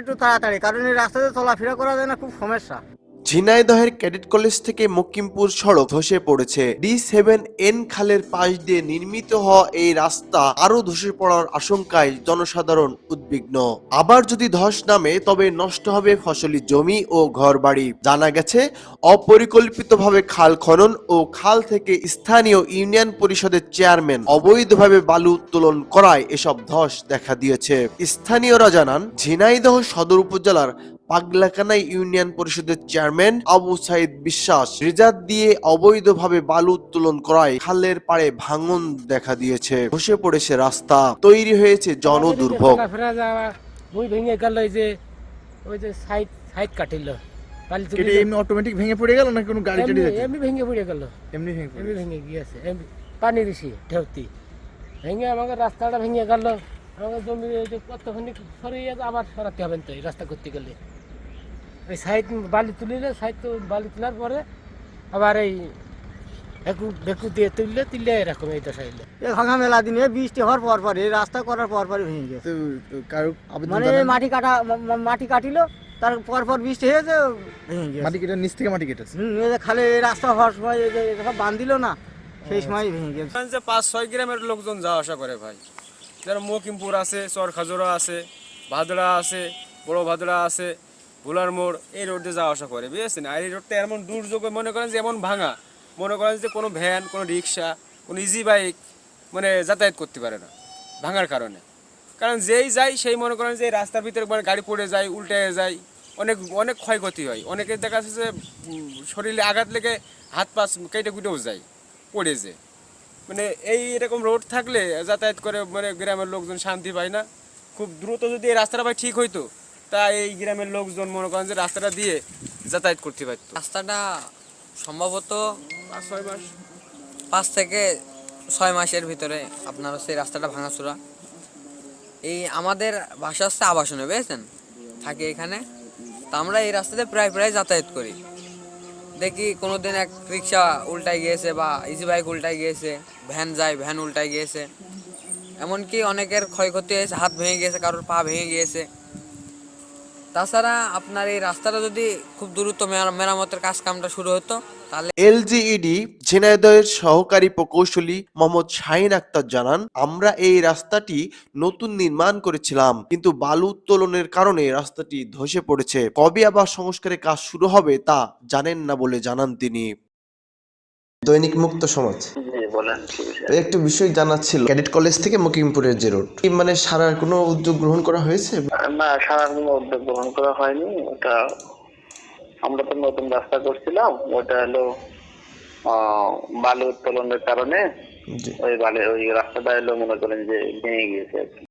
একটু তাড়াতাড়ি কারণ এই রাস্তাতে চলাফেরা করা যায় না খুব সমস্যা। ঝিনাইদহের ক্যাডেট কলেজ থেকে মকিমপুর সড়ক ধসে পড়েছে। ডি সেভেন এন খালের পাশ দিয়ে নির্মিত হওয়া এই রাস্তা আরও ধসে পড়ার আশঙ্কায় জনসাধারণ উদ্বিগ্ন। আবার যদি ধস নামে, তবে নষ্ট হবে ফসলি জমি ও ঘরবাড়ি। জানা গেছে, অপরিকল্পিতভাবে খাল খনন ও খাল থেকে স্থানীয় ইউনিয়ন পরিষদের চেয়ারম্যান অবৈধভাবে বালু উত্তোলন করায় এসব ধস দেখা দিয়েছে। স্থানীয়রা জানান, ঝিনাইদহ সদর উপজেলার পাগলাকানা ইউনিয়ন পরিষদের চেয়ারম্যান আবু সাইদ বিশ্বাস রেজাত দিয়ে অবৈধভাবে বালু উত্তোলন করায় খালের পাড়ে ভাঙন দেখা দিয়েছে। ধসে পড়েছে রাস্তা তৈরি হয়েছে জনদুর্ভোগ। বই ভেঙে গেল ওই যে ওই যে সাইড সাইড কাটিল। এটা এমনি অটোমেটিক ভেঙে পড়ে গেল না কোনো গাড়ি টাড়ি এমনি এমনি ভেঙে পড়ে গেল। এমনি ভেঙে এমনি ভেঙে গিয়েছে। এমনি পানি দিছি ঢেউতি। ভেঙে আমাকে রাস্তাটা ভেঙে গেল। আমাকে জমি এই যে কতখানি সরিয়ে আবার সরাতে হবে তো এই রাস্তা করতে গেলে। ওই সাইড বালি তুলিলে সাইড তো বালি তোলার পরে আবার এই বেকু বেকু দিয়ে তুললে তুললে এরকম এই দশা এলো এই ভাঙা মেলা দিনে বৃষ্টি হওয়ার পর পর এই রাস্তা করার পর পরই ভেঙে গেছে। মানে মাটি কাটা মাটি কাটিলো তার পর পর বৃষ্টি হয়েছে ভেঙে গেছে। মাটি কেটে নিচ থেকে মাটি কেটেছে? হুম এই খালে এই রাস্তা হওয়ার সময় এই যে সব বান্ধিল না সেই সময় ভেঙে গেছে। যে পাঁচ ছয় গ্রামের লোকজন যাওয়া আসা করে ভাই। যারা মকিমপুর আছে চর খাজোরা আছে ভাদড়া আছে বড় ভাদড়া আছে ভোলার মোড়, এই রোড দিয়ে যাওয়া আসা করে, বুঝেছেন? আর এই রোডটা এমন দুর্যোগে মনে করেন যে এমন ভাঙা, মনে করেন যে কোনো ভ্যান, কোনো রিক্সা, কোনো ইজি বাইক মানে যাতায়াত করতে পারে না, ভাঙার কারণে। কারণ যেই যায় সেই মনে করেন যে রাস্তার ভিতরে মানে গাড়ি পড়ে যায়, উল্টে যায়, অনেক অনেক ক্ষয়ক্ষতি হয়। অনেকের দেখা যাচ্ছে যে শরীরে আঘাত লেগে হাত পা কেটে কুটেও যায়, পড়ে যায়। মানে এই এরকম রোড থাকলে যাতায়াত করে মানে গ্রামের লোকজন শান্তি পায় না। খুব দ্রুত যদি এই রাস্তাটা ভাই ঠিক হইতো তা এই গ্রামের লোকজন মনে করেন যে রাস্তাটা দিয়ে যাতায়াত করতে পারতো। রাস্তাটা সম্ভবত ছয় মাস। পাঁচ থেকে ছয় মাসের ভিতরে আপনার হচ্ছে রাস্তাটা ভাঙাচোরা। এই আমাদের বাসা হচ্ছে আবাসনে বুঝেছেন? থাকি এখানে। তা আমরা এই রাস্তাতে প্রায় প্রায় যাতায়াত করি। দেখি কোনো দিন এক রিক্সা উল্টায় গিয়েছে বা ইজি বাইক উল্টায় গিয়েছে ভ্যান যায় ভ্যান উল্টায় গিয়েছে। এমনকি অনেকের ক্ষয়ক্ষতি হয়েছে হাত ভেঙে গিয়েছে কারোর পা ভেঙে গিয়েছে। তাছাড়া আপনার এই রাস্তাটা যদি খুব দ্রুত মেরামতের কাজ কামটা শুরু হতো তাহলে এলজিইডি ঝিনাইদহের সহকারী প্রকৌশলী মোহাম্মদ শাহিন আক্তার জানান আমরা এই রাস্তাটি নতুন নির্মাণ করেছিলাম কিন্তু বালু উত্তোলনের কারণে রাস্তাটি ধসে পড়েছে। কবে আবার সংস্কারের কাজ শুরু হবে তা জানেন না বলে জানান তিনি। দৈনিক মুক্ত সমাজ। তো একটু বিষয় জানা ছিল ক্যাডেট কলেজ থেকে মকিমপুরের যে রোড মানে সারার কোনো উদ্যোগ গ্রহণ করা হয়েছে? না সারার কোনো উদ্যোগ গ্রহণ করা হয়নি ওটা আমরা তো নতুন রাস্তা করছিলাম ওটা হলো আহ, বালু উত্তোলনের কারণে ওই বালু ওই রাস্তাটা হলো মনে করেন যে ভেঙে গিয়েছে আর কি।